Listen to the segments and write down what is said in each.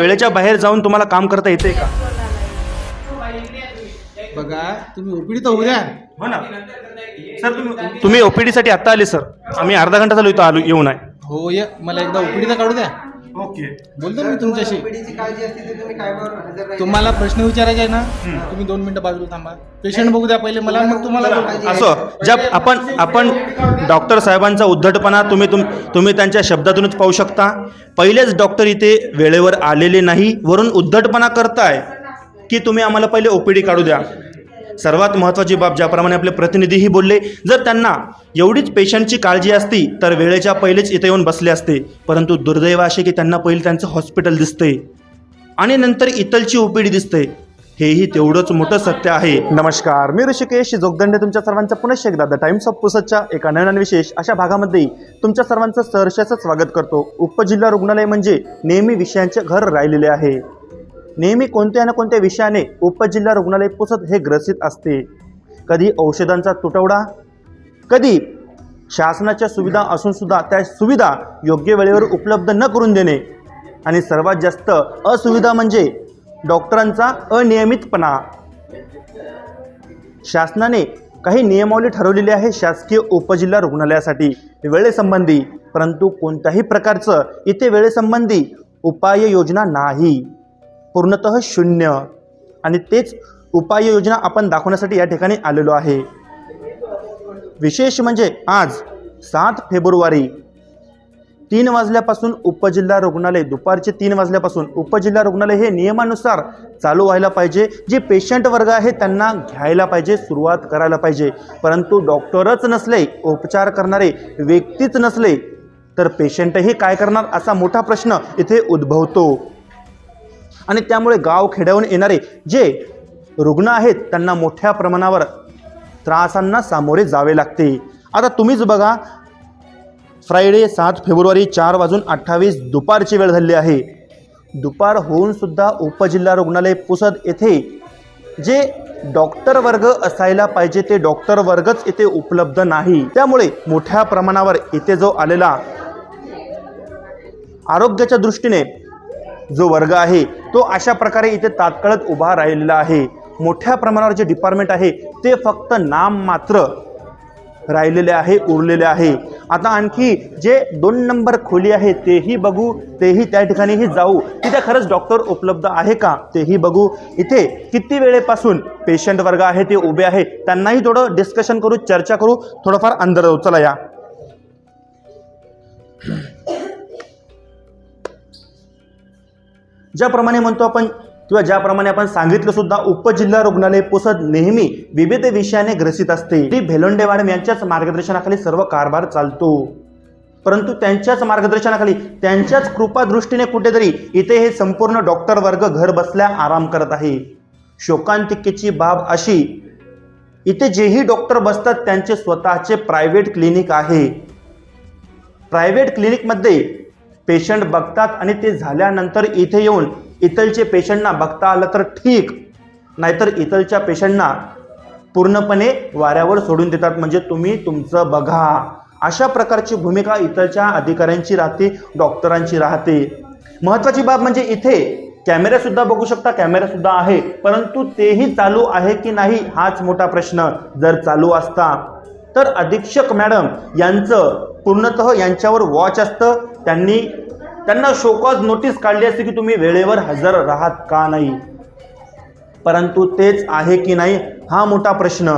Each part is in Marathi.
वेळेच्या बाहेर जाऊन तुम्हाला काम करता येते का? बघा तुम्ही ओपीडी तर उद्या हो ना. सर तुम्ही तुम्ही ओपीडी साठी आता आले सर. आम्ही अर्धा घंटा झालो इथं आलो येऊन आहे हो ये. मला एकदा ओपीडी तर काढू द्या. ओके. बोलतो मी तुमच्याशी. पिढीची काळजी असते ते तुम्ही काय बरोबर हजर राहिले. तुम्हाला प्रश्न विचारायचे आहे ना तुम्ही दोन मिनिटं बाजूला थांबा. पेशंट बघू द्या पहिले मला मग तुम्हाला बोलू. असं ज्या आपण आपण डॉक्टर साहेबांचा उद्धटपणा तुम्ही तुम तुम्ही त्यांच्या शब्दातूनच पाहू शकता. पहिलेच डॉक्टर इथे वेळेवर आलेले नाही वरून उद्धटपणा करताय की तुम्ही आम्हाला पहिले ओपीडी काढू द्या. सर्वात महत्त्वाची बाब ज्याप्रमाणे आपले प्रतिनिधीही बोलले जर त्यांना एवढीच पेशंटची काळजी असती तर वेळेच्या पहिलेच इथे येऊन बसले असते. परंतु दुर्दैव असे की त्यांना पहिले त्यांचं हॉस्पिटल दिसते. आणि नंतर इतलची ओपीडी दिसते. हेही तेवढंच मोठं सत्य आहे. नमस्कार मी ऋषिकेश जोगदंडे तुमच्या सर्वांचं पुनश्च एकदा द टाइम्स ऑफ पुसदच्या एका नवीन विशेष अशा भागामध्ये तुमच्या सर्वांचं सहर्षाचं स्वागत करतो. उपजिल्हा रुग्णालय म्हणजे नेहमी विषयांचे घर राहिलेले आहे. नेहमी कोणत्या ना कोणत्या विषयाने उपजिल्हा रुग्णालय पुसत हे ग्रसित असते. कधी औषधांचा तुटवडा कधी शासनाच्या सुविधा असूनसुद्धा त्या सुविधा योग्य वेळेवर उपलब्ध न करून देणे. आणि सर्वात जास्त असुविधा म्हणजे डॉक्टरांचा अनियमितपणा. शासनाने काही नियमावली ठरवलेली आहे शासकीय उपजिल्हा रुग्णालयासाठी वेळेसंबंधी परंतु कोणत्याही प्रकारचं इथे वेळेसंबंधी उपाययोजना नाही. पूर्णतः शून्य. आणि तेच उपाययोजना आपण दाखवण्यासाठी या ठिकाणी आलेलो आहे. विशेष म्हणजे आज सात फेब्रुवारी तीन वाजल्यापासून उपजिल्हा रुग्णालय दुपारचे तीन वाजल्यापासून उपजिल्हा रुग्णालय हे नियमानुसार चालू व्हायला पाहिजे. जे पेशंट वर्ग आहे त्यांना घ्यायला पाहिजे सुरुवात करायला पाहिजे. परंतु डॉक्टरच नसले उपचार करणारे व्यक्तीच नसले तर पेशंटही काय करणार असा मोठा प्रश्न इथे उद्भवतो. आणि त्यामुळे गाव खेड्याहून येणारे जे रुग्ण आहेत त्यांना मोठ्या प्रमाणावर त्रासांना सामोरे जावे लागते. आता तुम्हीच बघा फ्रायडे सात फेब्रुवारी चार वाजून अठ्ठावीस दुपारची वेळ झाली आहे. दुपार होऊन सुद्धा उपजिल्हा रुग्णालय पुसद येथे जे डॉक्टर वर्ग असायला पाहिजे ते डॉक्टर वर्गच इथे उपलब्ध नाही. त्यामुळे मोठ्या प्रमाणावर इथे जो आलेला आरोग्याच्या दृष्टीने जो वर्ग आहे तो अशा प्रकारे इथे तात्काळत उभा राहिलेला आहे. मोठ्या प्रमाणावर जे डिपार्टमेंट आहे ते फक्त नाम मात्र राहिलेले आहे उरलेले आहे. आता आणखी जे दोन नंबर खोली आहे तेही बघू तेही त्या ठिकाणीही जाऊ. तिथे खरंच डॉक्टर उपलब्ध आहे का? तेही बघू. इथे किती वेळेपासून पेशंट वर्ग आहे ते उभे आहे त्यांनाही थोडं डिस्कशन करू चर्चा करू. थोडंफार अंदर जाऊ चला या. ज्याप्रमाणे म्हणतो आपण किंवा ज्याप्रमाणे आपण सांगितलं सुद्धा उपजिल्हा रुग्णालय पुसद नेहमी विविध विषयाने ग्रसित असते. ती भेलोंडे मॅडम यांच्याच मार्गदर्शनाखाली सर्व कारभार चालतो. परंतु त्यांच्याच मार्गदर्शनाखाली त्यांच्याच कृपादृष्टीने कुठेतरी इथे हे संपूर्ण डॉक्टर वर्ग घर बसल्या आराम करत आहे. शोकांतिकेची बाब अशी इथे जेही डॉक्टर बसतात त्यांचे स्वतःचे प्रायव्हेट क्लिनिक आहे. प्रायव्हेट क्लिनिकमध्ये पेशंट बघतात आणि ते झाल्यानंतर इथे येऊन इथलचे पेशंटना बघता आलं तर ठीक. नाहीतर इथलच्या पेशंटना पूर्णपणे वाऱ्यावर सोडून देतात. म्हणजे तुम्ही तुमचं बघा. अशा प्रकारची भूमिका इथलच्या अधिकाऱ्यांची राहते डॉक्टरांची राहते. महत्त्वाची बाब म्हणजे इथे कॅमेरासुद्धा बघू शकता कॅमेरासुद्धा आहे. परंतु तेही चालू आहे की नाही हाच मोठा प्रश्न जर चालू असता. तर अधीक्षक मॅडम यांचं पूर्णतः यांच्यावर वॉच असतं. त्यांनी त्यांना शोकॉज नोटीस काढली असते की तुम्ही वेळेवर हजर राहात का नाही? परंतु तेच आहे की नाही हा मोठा प्रश्न.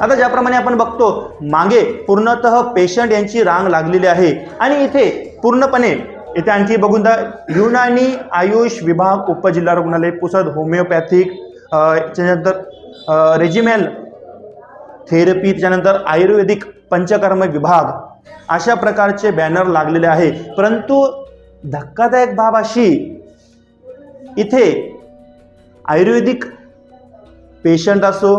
आता ज्याप्रमाणे आपण बघतो मागे पूर्णतः पेशंट यांची रांग लागलेली आहे. आणि इथे पूर्णपणे इथे आणखी बघून दा युनानी आयुष विभाग उपजिल्हा रुग्णालय पुसद होमिओपॅथिक त्याच्यानंतर रेजिमेल थेरपी त्याच्यानंतर आयुर्वेदिक पंचकर्म विभाग अशा प्रकारचे बॅनर लागलेले आहे. परंतु धक्कादायक बाब अशी इथे आयुर्वेदिक पेशंट असो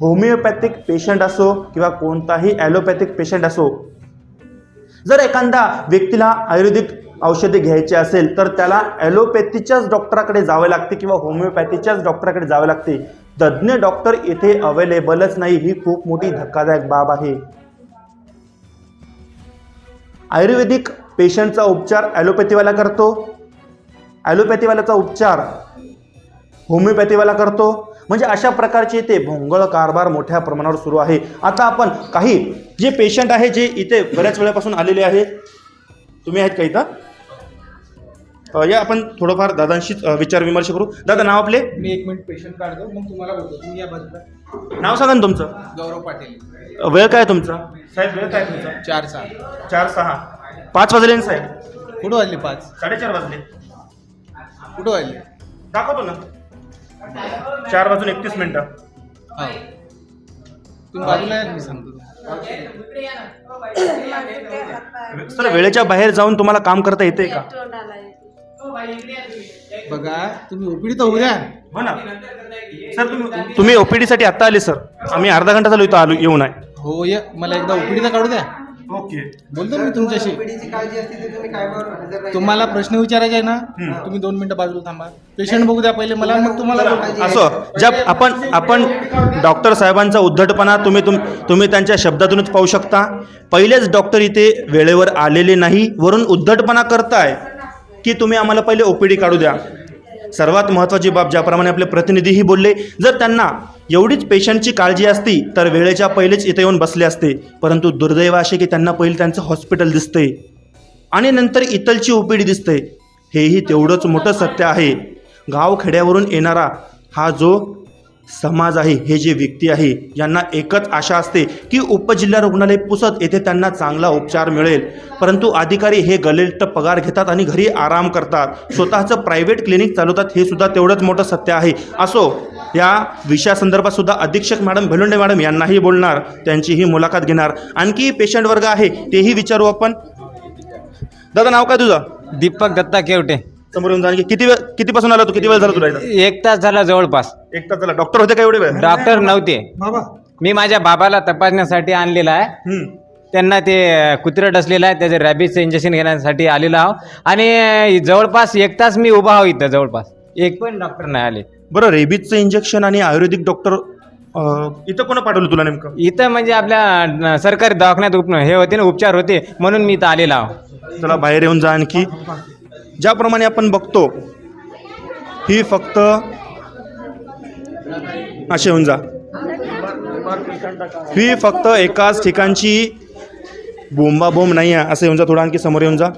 होमिओपॅथिक पेशंट असो किंवा कोणताही ॲलोपॅथिक पेशंट असो जर एखादा व्यक्तीला आयुर्वेदिक औषधे घ्यायची असेल तर त्याला ॲलोपॅथीच्याच डॉक्टराकडे जावे लागते किंवा होमिओपॅथीच्याच डॉक्टराकडे जावे लागते. तज्ज्ञ डॉक्टर इथे अवेलेबलच नाही ही खूप मोठी धक्कादायक बाब आहे. आयुर्वेदिक पेशंटचा उपचार ॲलोपॅथीवाला करतो. ॲलोपॅथीवाल्याचा उपचार होमिओपॅथीवाला करतो. म्हणजे अशा प्रकारचे इथे भोंगळ कारभार मोठ्या प्रमाणावर सुरू आहे. आता आपण काही जे पेशंट आहे जे इथे बऱ्याच वेळापासून आलेले आहेत तुम्ही आहेत का इथं? या आपण थोडंफार दादांशीच अ, विचारविमर्श करू. दादा नाव आपले? मी एक मिनिट पेशंट काढतो मग तुम्हाला बोलतो. तुम्ही या बाजूला नाव सांगा ना तुमचं. गौरव पाटील. वेळ काय तुमचा? साहेब वेळ काय तुमचा? चार सहा. चार सहा. पाच वाजले ना साहेब? कुठं वाजले पाच? साडेचार वाजले. कुठं वाजले? दाखवतो ना. चार वाजून एकतीस मिनिटं. हो. तुम्ही बाजूला या मी सांगतो. सर वेळेच्या बाहेर जाऊन तुम्हाला काम करता येते का? बघा तुम्ही ओपीडी तर उद्या हो ना. सर तुम्ही तुम्ही ओपीडी साठी आता आले सर. आम्ही अर्धा घंटा झालो इथं आलो येऊन आहे हो ये. मला एकदा ओपीडी तर काढू द्या. ओके. बोलतो ना मी तुमच्याशी. ओपीडीची काळजी असते ते तुम्ही काय बरं हजर नाही. तुम्हाला प्रश्न विचारायचे आहे ना तुम्ही दोन मिनिटं बाजूला थांबा. पेशंट बघू द्या पहिले. मला मग तुम्हाला बोलतो. असं ज्या आपण आपण डॉक्टर साहेबांचा उद्धटपणा तुम्ही तुम तुम्ही त्यांच्या शब्दातूनच पाहू शकता. पहिलेच डॉक्टर इथे वेळेवर आलेले नाही वरून उद्धटपणा करताय. की तुम्ही आम्हाला पहिले ओपीडी काढू द्या. सर्वात महत्त्वाची बाब ज्याप्रमाणे आपले प्रतिनिधीही बोलले जर त्यांना एवढीच पेशंटची काळजी असती तर वेळेच्या पहिलेच इथे येऊन बसले असते. परंतु दुर्दैव असे की त्यांना पहिले त्यांचं हॉस्पिटल दिसते. आणि नंतर इथलची ओपीडी दिसते. हेही तेवढंच मोठं सत्य आहे. गावखेड्यावरून येणारा हा जो समाज आहे हे जे व्यक्ती आहे यांना एकच आशा असते की उपजिल्हा रुग्णालय पुसत येथे त्यांना चांगला उपचार मिळेल. परंतु अधिकारी हे गलेल्ट पगार घेतात आणि घरी आराम करतात. स्वतःचं प्रायव्हेट क्लिनिक चालवतात हे सुद्धा तेवढंच मोठं सत्य आहे. असो या विषयासंदर्भात सुद्धा अधीक्षक मॅडम भेलुंडे मॅडम यांनाही बोलणार त्यांचीही मुलाखत घेणार. आणखी पेशंट वर्ग आहे तेही विचारू आपण. दादा नाव काय तुझं? दीपक दत्ता केवटे. समोर येऊन जा किती वेळ कितीपासून आला तू? किती वेळ झाला तुला इथं? एक तास झाला जवळपास. एक तास झाला डॉक्टर होते का एवढे वेळ? डॉक्टर नव्हते. मी माझ्या बाबाला तपासण्यासाठी आणलेला आहे. हम्म. त्यांना ते कुत्रा डसलेलं आहे. त्याचे रॅबिसचं इंजेक्शन घेण्यासाठी आलेलो आहो आणि जवळपास एक तास मी उभा आहो इथं जवळपास. एक पण डॉक्टर नाही आले. बरं रेबीजचं इंजेक्शन आणि आयुर्वेदिक डॉक्टर अं, इथं कोण पाठवलं तुला नेमकं? इथं म्हणजे आपल्या न- सरकारी दवाखान्यात उप हे होते ना उपचार होते म्हणून मी इथं आलेलो आहो चला बाहेर येऊन जा आणखी. ज्याप्रमाणे आपण बघतो ही फक्त असे होऊन जा. ही फक्त एकाच ठिकाणची बोंबाबोंब नाही आहे असं येऊन जा थोडं आणखी समोर येऊन जा.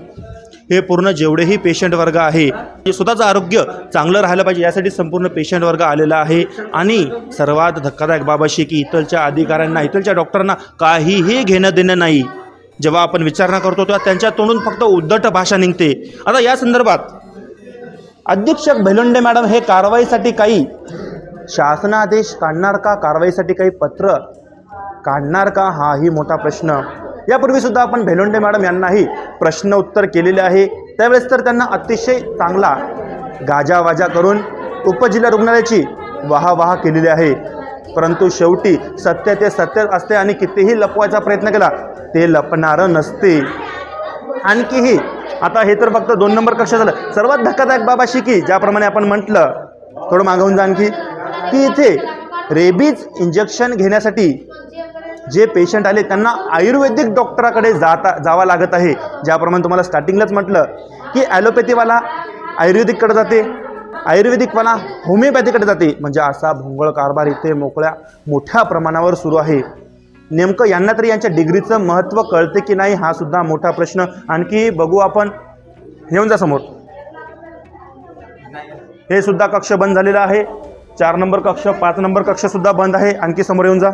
हे पूर्ण जेवढेही पेशंट वर्ग आहे स्वतःचं आरोग्य चांगलं राहिलं पाहिजे यासाठी संपूर्ण पेशंट वर्ग आलेला आहे. आणि सर्वात धक्कादायक बाब अशी की इथलच्या अधिकाऱ्यांना इथलच्या डॉक्टरांना काहीही घेणं देणं नाही. जेव्हा आपण विचारणा करतो तेव्हा त्यांच्या तोंडून फक्त उद्धट भाषा निघते. आता या संदर्भात अधीक्षक भेलंडे मॅडम हे कारवाईसाठी काही शासनादेश काढणार का? कारवाईसाठी काही पत्र काढणार का? हाही मोठा प्रश्न. यापूर्वीसुद्धा आपण भेलोंडे मॅडम यांनाही प्रश्न उत्तर केलेले आहे. त्यावेळेस तर त्यांना अतिशय चांगला गाजावाजा करून उपजिल्हा रुग्णालयाची वाहावाहा केलेली आहे. परंतु शेवटी सत्य ते सत्य असते आणि कितीही लपवायचा प्रयत्न केला ते लपणारं नसते. आणखीही आता हे तर फक्त दोन नंबर कक्ष झालं. सर्वात धक्कादायक बाब अशी की ज्याप्रमाणे आपण म्हटलं थोडं मागवून जा आणखी. की इथे रेबीज इंजेक्शन घेण्यासाठी जे पेशंट आले त्यांना आयुर्वेदिक डॉक्टराकडे जाता जावं लागत आहे. ज्याप्रमाणे तुम्हाला स्टार्टिंगलाच म्हटलं की ॲलोपॅथीवाला आयुर्वेदिककडे जाते आयुर्वेदिकवाला होमिओपॅथीकडे जाते. म्हणजे असा भोंगळ कारभार इथे मोकळ्या मोठ्या प्रमाणावर सुरू आहे. नेमकं यांना तरी यांच्या डिग्रीचं महत्त्व कळते की नाही हा सुद्धा मोठा प्रश्न. आणखी बघू आपण येऊन जा समोर. हे सुद्धा कक्ष बंद झालेला आहे. चार नंबर कक्ष पाच नंबर कक्ष सुद्धा बंद आहे. आणखी समोर येऊन जा.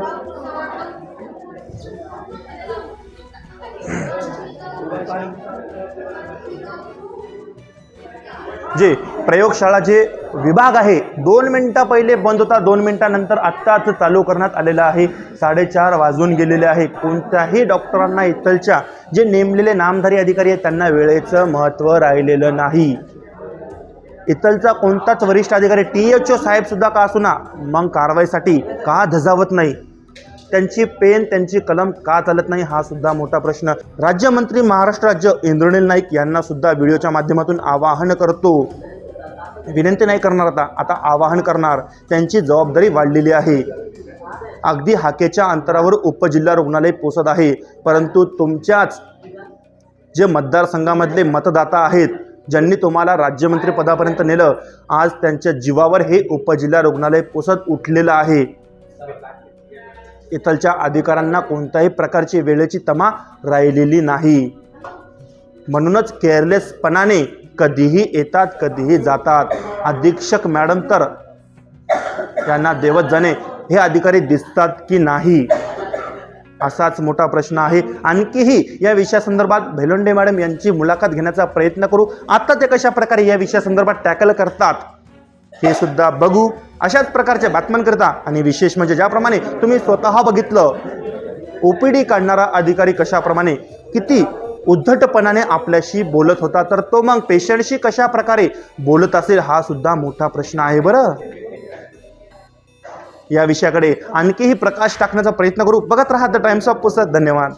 जे प्रयोगशाळा जे विभाग आहे दोन मिनटं पहिले बंद होता दोन मिनटानंतर आत्ताच चालू करण्यात आलेला आहे. साडेचार वाजून गेलेले आहे. कोणत्याही डॉक्टरांना इथलच्या जे नेमलेले नामधारी अधिकारी आहेत त्यांना वेळेचं महत्त्व राहिलेलं नाही. इथलचा कोणताच वरिष्ठ अधिकारी टी एच ओ साहेबसुद्धा का असूना? मग कारवाईसाठी का धजावत नाही? त्यांची पेन त्यांची कलम का चालत नाही? हा सुद्धा मोठा प्रश्न. राज्यमंत्री महाराष्ट्र राज्य इंद्रनील नाईक यांना सुद्धा व्हिडिओच्या माध्यमातून आवाहन करतो. विनंती नाही करणार आता. आता आवाहन करणार. त्यांची जबाबदारी वाढलेली आहे. अगदी हाकेच्या अंतरावर उपजिल्हा रुग्णालय पोसत आहे. परंतु तुमच्याच जे मतदारसंघामधले मतदाता आहेत ज्यांनी तुम्हाला राज्यमंत्री पदापर्यंत नेलं आज त्यांच्या जीवावर हे उपजिल्हा रुग्णालय पुसत उठलेलं आहे. इथलच्या अधिकाऱ्यांना कोणत्याही प्रकारची वेळेची तमा राहिलेली नाही. म्हणूनच केअरलेसपणाने कधीही येतात कधीही जातात. अधीक्षक मॅडम तर त्यांना देवत जाणे हे अधिकारी दिसतात की नाही? असाच मोठा प्रश्न आहे. आणखीही या विषयासंदर्भात भेलोंडे मॅडम यांची मुलाखत घेण्याचा प्रयत्न करू. आता ते कशा प्रकारे या विषयासंदर्भात टॅकल करतात हे सुद्धा बघू. अशाच प्रकारच्या बातम्यांकरिता आणि विशेष म्हणजे ज्याप्रमाणे तुम्ही स्वतः बघितलं ओपीडी काढणारा अधिकारी कशाप्रमाणे किती उद्धटपणाने आपल्याशी बोलत होता तर तो मग पेशंटशी कशा प्रकारे बोलत असेल हा सुद्धा मोठा प्रश्न आहे बरं. या विषयाकडे आणखीही प्रकाश टाकण्याचा प्रयत्न करू. बघत राहा द टाइम्स ऑफ पुसत धन्यवाद.